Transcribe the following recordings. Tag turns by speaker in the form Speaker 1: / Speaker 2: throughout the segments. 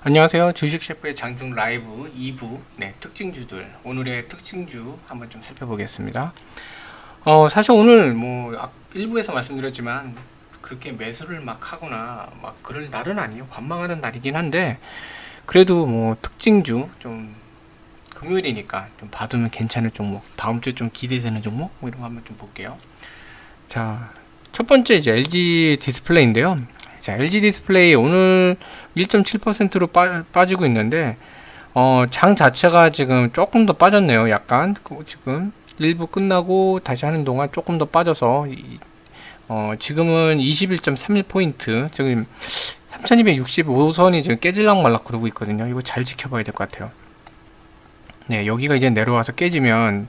Speaker 1: 안녕하세요. 주식 셰프의 장중 라이브 2부 네, 특징주들 오늘의 특징주 한번 좀 살펴보겠습니다. 어, 사실 오늘 뭐 1부에서 말씀드렸지만 그렇게 매수를 막 하거나 막 그럴 날은 아니에요. 관망하는 날이긴 한데 그래도 뭐 특징주 좀 금요일이니까 좀 봐두면 괜찮을 종목 다음 주에 좀 기대되는 종목 뭐 이런 거 한번 좀 볼게요. 자, 첫 번째 이제 LG 디스플레이인데요. 자, LG 디스플레이 오늘 1.7%로 빠, 빠지고 있는데 어, 장 자체가 지금 조금 더 빠졌네요. 약간 그 지금 일부 끝나고 다시 하는 동안 조금 더 빠져서 이, 어, 지금은 21.31 포인트 지금 3265선이 지금 깨질락 말락 그러고 있거든요. 이거 잘 지켜봐야 될 것 같아요. 네, 여기가 이제 내려와서 깨지면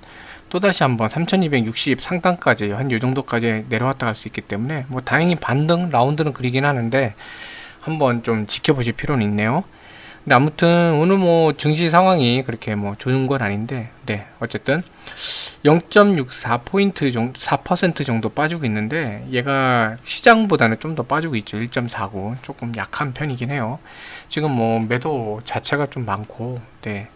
Speaker 1: 또다시 한번 3260 상단까지 한 요 정도까지 내려왔다 갈 수 있기 때문에 뭐 다행히 반등 라운드는 그리긴 하는데 한번 좀 지켜보실 필요는 있네요. 근데 아무튼 오늘 뭐 증시 상황이 그렇게 뭐 좋은 건 아닌데 네 어쨌든 0.64 포인트 정도 4% 정도 빠지고 있는데 얘가 시장보다는 좀 더 빠지고 있죠. 1.49 조금 약한 편이긴 해요. 지금 뭐 매도 자체가 좀 많고 네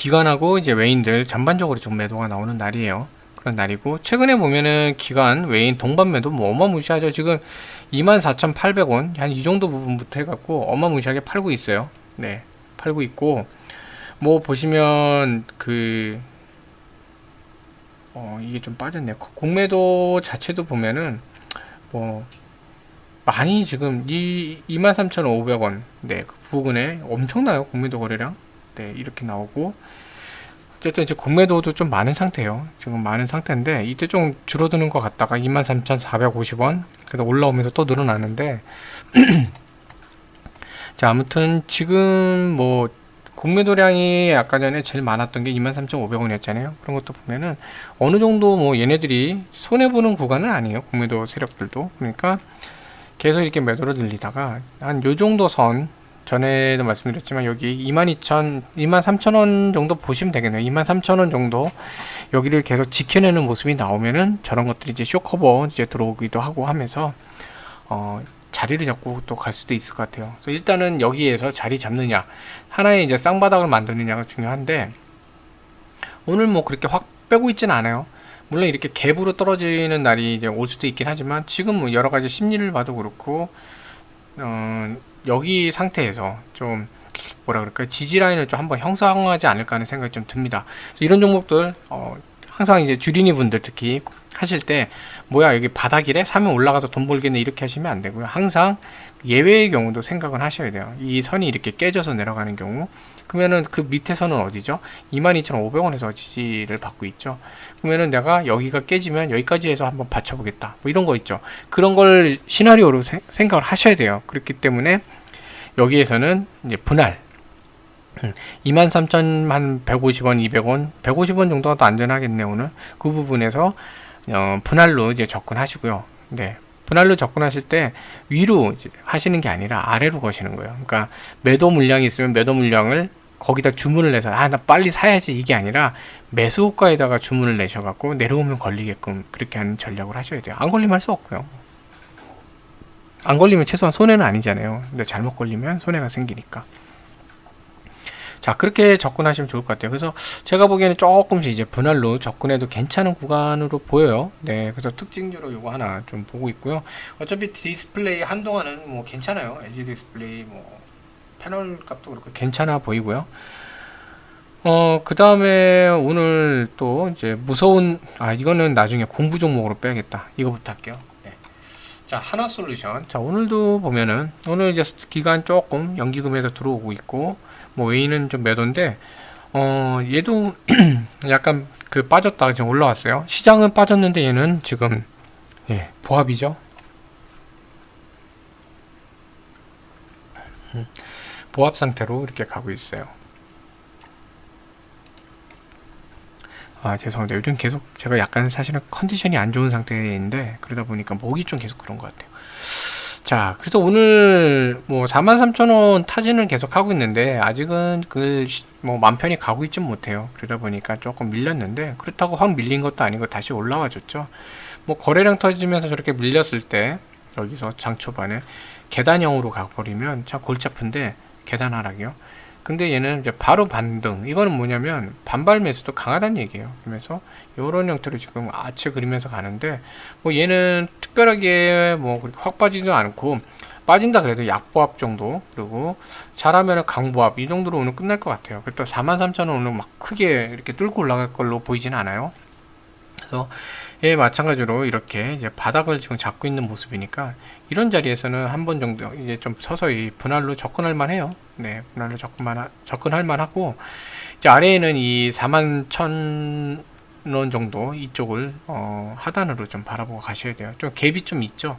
Speaker 1: 기관하고 이제 외인들 전반적으로 좀 매도가 나오는 날이에요. 그런 날이고 최근에 보면은 기관 외인 동반 매도 뭐 어마무시하죠. 지금 24,800원 한 이 정도 부분부터 해갖고 어마무시하게 팔고 있어요. 네, 팔고 있고 뭐 보시면 그 어, 이게 좀 빠졌네요. 공매도 자체도 보면은 뭐 많이 지금 이 23,500원 네, 그 부분에 엄청나요. 공매도 거래량. 네, 이렇게 나오고 어쨌든 이제 공매도도 좀 많은 상태예요. 지금 많은 상태인데 이때 좀 줄어드는 것 같다가 23,450원 그래서 올라오면서 또 늘어나는데 자 아무튼 지금 뭐 공매도량이 아까 전에 제일 많았던 게 23,500원이었잖아요. 그런 것도 보면은 어느 정도 뭐 얘네들이 손해 보는 구간은 아니에요. 공매도 세력들도 그러니까 계속 이렇게 매도를 늘리다가 한 요 정도 선 전에도 말씀드렸지만 여기 22,000, 23,000원 정도 보시면 되겠네요. 23,000원 정도 여기를 계속 지켜내는 모습이 나오면은 저런 것들이 이제 쇼커버 이제 들어오기도 하고 하면서 어, 자리를 잡고 또 갈 수도 있을 것 같아요. 그래서 일단은 여기에서 자리 잡느냐 하나의 이제 쌍바닥을 만드느냐가 중요한데 오늘 뭐 그렇게 확 빼고 있지는 않아요. 물론 이렇게 갭으로 떨어지는 날이 이제 올 수도 있긴 하지만 지금 뭐 여러 가지 심리를 봐도 그렇고 어, 여기 상태에서 좀 뭐라 그럴까요 지지 라인을 좀 한번 형성하지 않을까 하는 생각이 좀 듭니다. 이런 종목들 어, 항상 이제 주린이 분들 특히 하실 때 뭐야 여기 바닥이래 사면 올라가서 돈 벌겠네 이렇게 하시면 안 되고요. 항상 예외의 경우도 생각을 하셔야 돼요. 이 선이 이렇게 깨져서 내려가는 경우 그러면은 그 밑에 선은 어디죠? 22,500원에서 지지를 받고 있죠. 그러면은 내가 여기가 깨지면 여기까지 해서 한번 받쳐보겠다. 뭐 이런 거 있죠. 그런 걸 시나리오로 세, 생각을 하셔야 돼요. 그렇기 때문에 여기에서는 이제 분할 23,000한 150원, 200원, 150원 정도가 더 안전하겠네 오늘 그 부분에서 어, 분할로 이제 접근하시고요. 네, 분할로 접근하실 때 위로 하시는 게 아니라 아래로 거시는 거예요. 그러니까 매도 물량이 있으면 매도 물량을 거기다 주문을 내서 아 나 빨리 사야지 이게 아니라 매수 호가에다가 주문을 내셔 갖고 내려오면 걸리게끔 그렇게 하는 전략을 하셔야 돼요. 안 걸리면 할 수 없고요. 안 걸리면 최소한 손해는 아니잖아요. 근데 잘못 걸리면 손해가 생기니까. 자 그렇게 접근하시면 좋을 것 같아요 그래서 제가 보기에는 조금씩 이제 분할로 접근해도 괜찮은 구간으로 보여요 네 그래서 특징적으로 요거 하나 좀 보고 있고요 어차피 디스플레이 한동안은 뭐 괜찮아요 LG 디스플레이 뭐 패널 값도 그렇고 괜찮아 보이고요 어, 그 다음에 오늘 또 이제 무서운, 아, 이거는 나중에 공부 종목으로 빼야겠다. 이거부터 할게요. 네. 자, 하나 솔루션. 자, 오늘도 보면은, 오늘 이제 기간 조금 연기금에서 들어오고 있고, 뭐 웨이는 좀 매도인데 어 얘도 약간 그 빠졌다가 지금 올라왔어요. 시장은 빠졌는데 얘는 지금 예, 보합이죠. 음, 보합 상태로 이렇게 가고 있어요. 아 죄송합니다. 요즘 계속 제가 약간 사실은 컨디션이 안 좋은 상태인데 그러다 보니까 목이 좀 계속 그런 것 같아요. 자, 그래서 오늘 뭐 43,000원 타진을 계속 하고 있는데 아직은 그뭐 만 편히 가고 있진 못해요. 그러다 보니까 조금 밀렸는데 그렇다고 확 밀린 것도 아니고 다시 올라와 줬죠. 뭐 거래량 터지면서 저렇게 밀렸을 때 여기서 장 초반에 계단형으로 가버리면 참 골치 아픈데 계단 하락이요. 근데 얘는 이제 바로 반등. 이거는 뭐냐면 반발 매수도 강하다는 얘기예요. 그러면서 이런 형태로 지금 아치 그리면서 가는데 뭐 얘는 특별하게 뭐 확 빠지도 않고 빠진다 그래도 약보합 정도 그리고 잘하면 강보합 이 정도로 오늘 끝날 것 같아요. 그또 43,000원 오늘 막 크게 이렇게 뚫고 올라갈 걸로 보이지는 않아요. 그래서 예, 마찬가지로 이렇게 이제 바닥을 지금 잡고 있는 모습이니까 이런 자리에서는 한 번 정도 이제 좀 서서히 분할로 접근할 만해요. 네, 분할로 접근만 접근할 만하고 이제 아래에는 이 41,000 원 정도 이쪽을 어, 하단으로 좀 바라보고 가셔야 돼요. 좀 갭이 좀 있죠.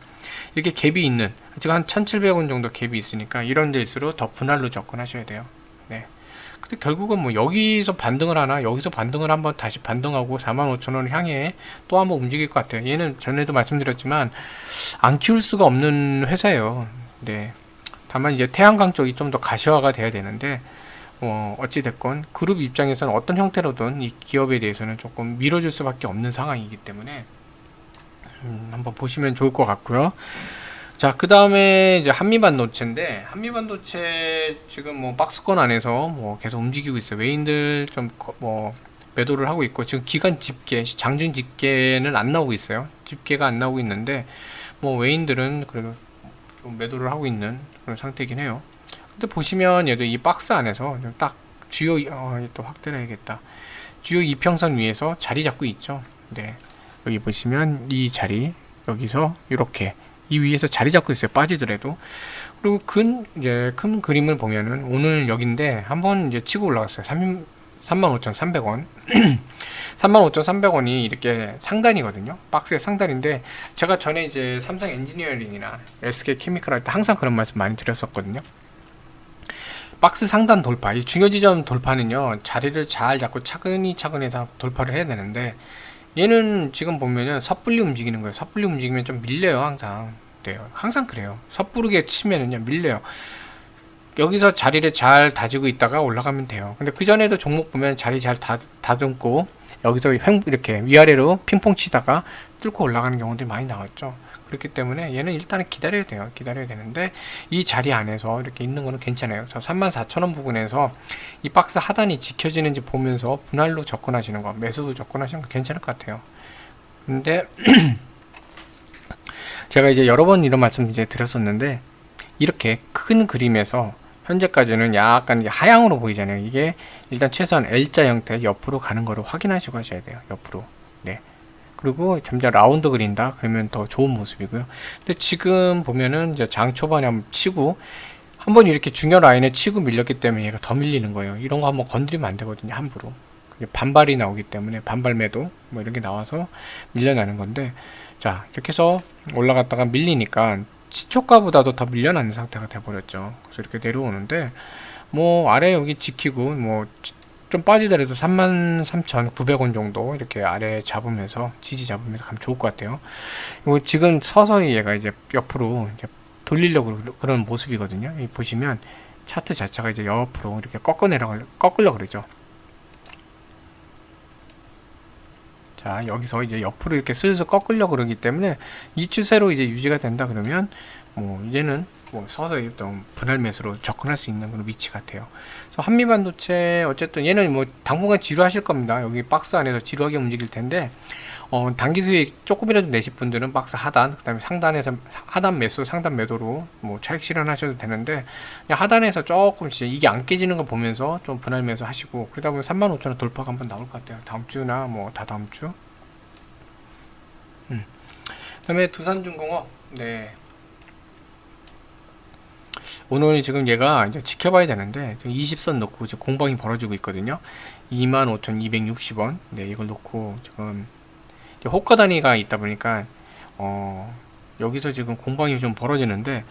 Speaker 1: 이렇게 갭이 있는 지금 한 1,700원 정도 갭이 있으니까 이런 데일수록 더 분할로 접근하셔야 돼요. 네. 근데 결국은 뭐 여기서 반등을 하나 여기서 반등을 한번 다시 반등하고 45,000원 향해 또 한번 움직일 것 같아요. 얘는 전에도 말씀드렸지만 안 키울 수가 없는 회사예요. 네. 다만 이제 태양광 쪽이 좀 더 가시화가 돼야 되는데 어, 어찌됐건 그룹 입장에서는 어떤 형태로든 이 기업에 대해서는 조금 밀어줄 수밖에 없는 상황이기 때문에 음, 한번 보시면 좋을 것 같고요. 자, 그 다음에 이제 한미반도체인데, 한미반도체 지금 뭐 박스권 안에서 뭐 계속 움직이고 있어요. 외인들 좀 뭐 매도를 하고 있고, 지금 기간 집계, 장중 집계는 안 나오고 있어요. 집계가 안 나오고 있는데, 뭐 외인들은 그래도 좀 매도를 하고 있는 그런 상태이긴 해요. 근데 보시면 얘도 이 박스 안에서 딱 주요, 어, 또 확대를 해야겠다. 주요 이평선 위에서 자리 잡고 있죠. 네. 여기 보시면 이 자리, 여기서 이렇게 이 위에서 자리 잡고 있어요. 빠지더라도. 그리고 큰 이제 큰 그림을 보면은 오늘 여기인데 한번 이제 치고 올라갔어요. 3 35,300원. 35,300원이 이렇게 상단이거든요. 박스의 상단인데 제가 전에 이제 삼성 엔지니어링이나 SK 케미칼 할때 항상 그런 말씀 많이 드렸었거든요. 박스 상단 돌파, 이 중요 지점 돌파는요, 자리를 잘 잡고 차근히 차근해서 돌파를 해야 되는데, 얘는 지금 보면은 섣불리 움직이는 거예요. 섣불리 움직이면 좀 밀려요, 항상. 돼요. 항상 그래요. 섣부르게 치면은요, 밀려요. 여기서 자리를 잘 다지고 있다가 올라가면 돼요. 근데 그 전에도 종목 보면 자리 잘 다, 다듬고, 여기서 횡, 이렇게 위아래로 핑퐁 치다가 뚫고 올라가는 경우들이 많이 나왔죠. 그렇기 때문에 얘는 일단은 기다려야 돼요. 기다려야 되는데 이 자리 안에서 이렇게 있는 거는 괜찮아요. 그래서 34,000원 부근에서 이 박스 하단이 지켜지는지 보면서 분할로 접근하시는 거, 매수 접근하시는 거 괜찮을 것 같아요. 근데 제가 이제 여러 번 이런 말씀 이제 드렸었는데 이렇게 큰 그림에서 현재까지는 약간 하향으로 보이잖아요. 이게 일단 최소한 L자 형태 옆으로 가는 거를 확인하시고 하셔야 돼요. 옆으로. 네. 그리고 점점 라운드 그린다 그러면 더 좋은 모습이고요. 근데 지금 보면은 이제 장 초반에 한번 치고 한번 이렇게 중요 라인에 치고 밀렸기 때문에 얘가 더 밀리는 거예요. 이런 거 한번 건드리면 안 되거든요. 함부로. 반발이 나오기 때문에 반발 매도 뭐 이런 게 나와서 밀려나는 건데 자 이렇게 해서 올라갔다가 밀리니까 시초가보다도 더 밀려나는 상태가 돼버렸죠. 그래서 이렇게 내려오는데 뭐 아래 여기 지키고 뭐 좀 빠지더라도 33,900원 정도 이렇게 아래 잡으면서 지지 잡으면서 가면 좋을 것 같아요. 이거 지금 서서히 얘가 이제 옆으로 이제 돌리려고 그런 모습이거든요. 이 보시면 차트 자체가 이제 옆으로 이렇게 꺾어 내려 꺾으려 그러죠. 자 여기서 이제 옆으로 이렇게 슬슬 꺾으려 그러기 때문에 이 추세로 이제 유지가 된다 그러면 뭐 이제는 뭐 서서히 좀 분할 매수로 접근할 수 있는 그런 위치 같아요. 그래서 한미 반도체 어쨌든 얘는 뭐 당분간 지루하실 겁니다. 여기 박스 안에서 지루하게 움직일 텐데 어, 단기 수익 조금이라도 내실 분들은 박스 하단, 그 다음에 상단에서 하단 매수, 상단 매도로 뭐 차익 실현하셔도 되는데 그냥 하단에서 조금씩 이게 안 깨지는 거 보면서 좀 분할 매수 하시고 그러다 보면 35,000원 돌파가 한번 나올 것 같아요. 다음 주나 뭐 다 다음 주. 음. 그다음에 두산중공업 네. 오늘 지금 얘가 이제 지켜봐야 되는데 20선 놓고 지금 공방이 벌어지고 있거든요. 25,260원. 네, 이걸 놓고 지금 호가 단위가 있다 보니까 어 여기서 지금 공방이 좀 벌어지는데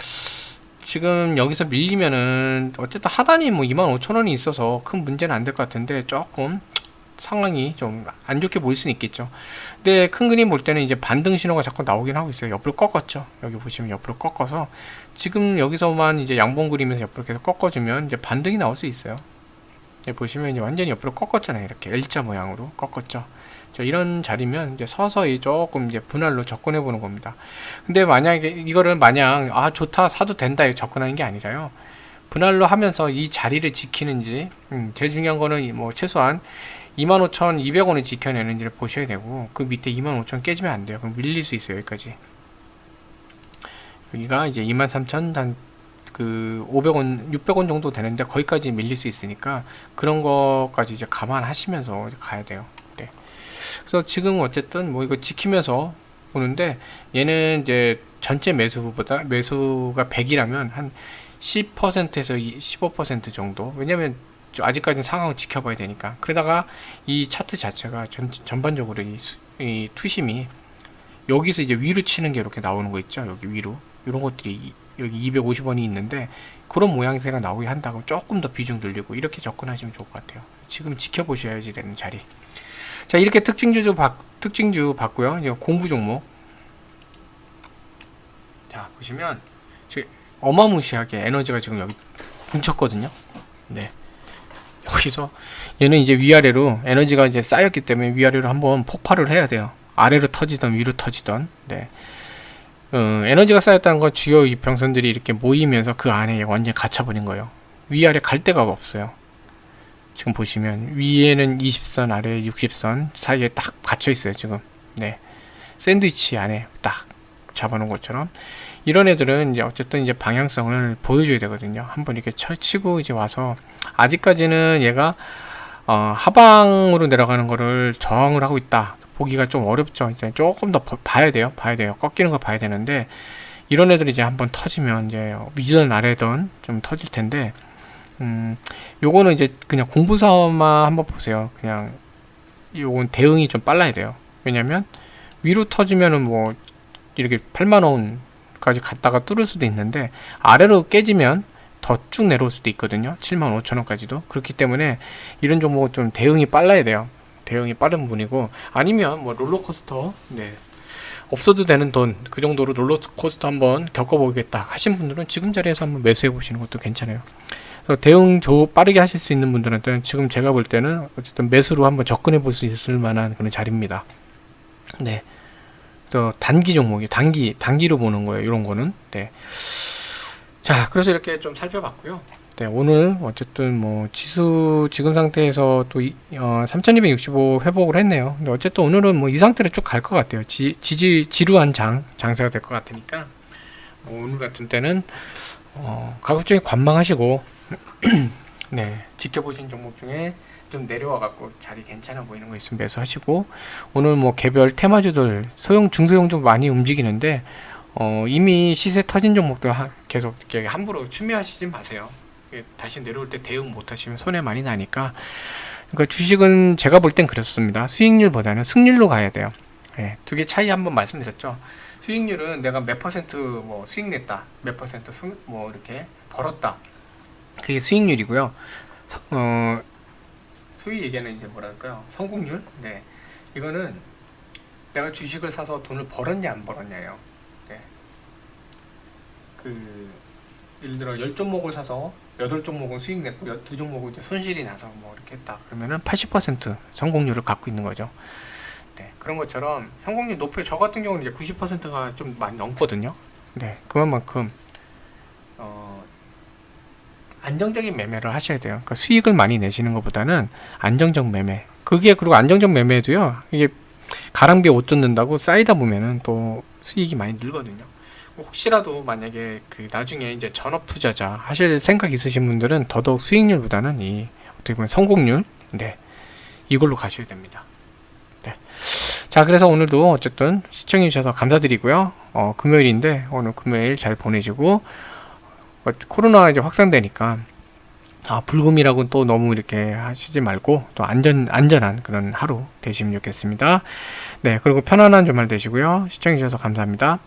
Speaker 1: 지금 여기서 밀리면은 어쨌든 하단이 뭐 25,000원이 있어서 큰 문제는 안 될 것 같은데 조금 상황이 좀 안 좋게 보일 수는 있겠죠. 근데 큰 그림 볼 때는 이제 반등 신호가 자꾸 나오긴 하고 있어요. 옆으로 꺾었죠. 여기 보시면 옆으로 꺾어서 지금 여기서만 이제 양봉 그리면서 옆으로 계속 꺾어주면 이제 반등이 나올 수 있어요. 보시면 이제 완전히 옆으로 꺾었잖아요. 이렇게 L자 모양으로 꺾었죠. 자, 이런 자리면 이제 서서히 조금 이제 분할로 접근해 보는 겁니다. 근데 만약에 이거를 마냥 아 좋다 사도 된다 이렇게 접근하는 게 아니라요. 분할로 하면서 이 자리를 지키는지 음, 제일 중요한 거는 이뭐 최소한 25,200원을 지켜내는지를 보셔야 되고 그 밑에 25,000 깨지면 안 돼요. 그럼 밀릴 수 있어요 여기까지. 여기가 이제 23,000단그 500원, 600원 정도 되는데 거기까지 밀릴 수 있으니까 그런 것까지 이제 감안하시면서 가야 돼요. 네. 그래서 지금 어쨌든 뭐 이거 지키면서 보는데 얘는 이제 전체 매수보다 매수가 100이라면 한 10%에서 15% 정도. 왜냐면 저 아직까지는 상황을 지켜봐야 되니까. 그러다가 이 차트 자체가 전, 전반적으로 이, 수- 이 투심이 여기서 이제 위로 치는 게 이렇게 나오는 거 있죠. 여기 위로. 이런 것들이 이- 여기 250원이 있는데 그런 모양새가 나오게 한다고 조금 더 비중 늘리고 이렇게 접근하시면 좋을 것 같아요. 지금 지켜보셔야지 되는 자리. 자, 이렇게 특징주 바, 특징주 봤고요. 이제 공부 종목. 자, 보시면 지금 어마무시하게 에너지가 지금 여기 뭉쳤거든요. 네. 여기서 얘는 이제 위아래로 에너지가 이제 쌓였기 때문에 위아래로 한번 폭발을 해야 돼요. 아래로 터지던 위로 터지던. 네. 어, 에너지가 쌓였다는 건 주요 이평선들이 이렇게 모이면서 그 안에 완전히 갇혀버린 거예요. 위아래 갈 데가 없어요. 지금 보시면 위에는 20선, 아래 60선 사이에 딱 갇혀 있어요. 지금. 네. 샌드위치 안에 딱 잡아놓은 것처럼 이런 애들은 이제 어쨌든 이제 방향성을 보여줘야 되거든요. 한번 이렇게 쳐 치고 이제 와서 아직까지는 얘가 어, 하방으로 내려가는 거를 저항을 하고 있다. 보기가 좀 어렵죠. 이제 조금 더 버- 봐야 돼요. 봐야 돼요. 꺾이는 거 봐야 되는데 이런 애들이 이제 한번 터지면 이제 위든 아래든 좀 터질 텐데 음, 요거는 이제 그냥 공부사만 한번 보세요. 그냥 요건 대응이 좀 빨라야 돼요. 왜냐면 위로 터지면은 뭐 이렇게 8만 원까지 갔다가 뚫을 수도 있는데 아래로 깨지면 더 쭉 내려올 수도 있거든요. 7만 5천 원까지도. 그렇기 때문에 이런 종목은 좀 대응이 빨라야 돼요. 대응이 빠른 분이고 아니면 뭐 롤러코스터 네. 없어도 되는 돈 그 정도로 롤러코스터 한번 겪어보겠다 하신 분들은 지금 자리에서 한번 매수해 보시는 것도 괜찮아요. 그래서 대응 조 빠르게 하실 수 있는 분들한테는 지금 제가 볼 때는 어쨌든 매수로 한번 접근해 볼 수 있을 만한 그런 자리입니다. 네. 또 단기 종목이 단기 단기로 보는 거예요. 이런 거는. 네. 자, 그래서 이렇게 좀 살펴봤고요. 네, 오늘 어쨌든 뭐 지수 지금 상태에서 또 이- 어, 3265 회복을 했네요. 근데 어쨌든 오늘은 뭐 이 상태로 쭉 갈 것 같아요. 지, 지지 지루한 장 장세가 될 것 같으니까 뭐 오늘 같은 때는 어, 가급적이 관망하시고 네 지켜보신 종목 중에 좀 내려와 갖고 자리 괜찮아 보이는 거 있으면 매수하시고 오늘 뭐 개별 테마주들 소형 중소형 좀 많이 움직이는데 어, 이미 시세 터진 종목들 하, 계속 이렇게 함부로 추미하시진 마세요. 이게 다시 내려올 때 대응 못 하시면 손해 많이 나니까. 그러니까 주식은 제가 볼 땐 그렇습니다. 수익률보다는 승률로 가야 돼요. 예, 두개 차이 한번 말씀드렸죠. 수익률은 내가 몇 퍼센트 뭐 수익 냈다, 몇 퍼센트 수, 뭐 이렇게 벌었다. 그게 수익률이고요. 서- 어, 소위 얘기하는 이제 뭐랄까요? 성공률? 네. 이거는 내가 주식을 사서 돈을 벌었냐 안 벌었냐예요. 네. 그 예를 들어 열 종목을 사서 여덟 종목은 수익 냈고 여- 두 종목은 이제 손실이 나서 뭐 이렇게 했다. 그러면은 80% 성공률을 갖고 있는 거죠. 네. 그런 것처럼 성공률 높아요. 저 같은 경우는 이제 90%가 좀 많이 넘거든요. 네. 그만큼 어 안정적인 매매를 하셔야 돼요. 그러니까 수익을 많이 내시는 것보다는 안정적 매매. 그게 그리고 안정적 매매도요. 이게 가랑비에 옷 젖는다고 쌓이다 보면은 또 수익이 많이 늘거든요. 혹시라도 만약에 그 나중에 이제 전업 투자자 하실 생각 있으신 분들은 더더욱 수익률보다는 이 어떻게 보면 성공률, 네 이걸로 가셔야 됩니다. 네. 자 그래서 오늘도 어쨌든 시청해 주셔서 감사드리고요. 어, 금요일인데 오늘 금요일 잘 보내시고 어, 코로나 이제 확산되니까 아 불금이라고 또 너무 이렇게 하시지 말고 또 안전 안전한 그런 하루 되시면 좋겠습니다. 네 그리고 편안한 주말 되시고요. 시청해 주셔서 감사합니다.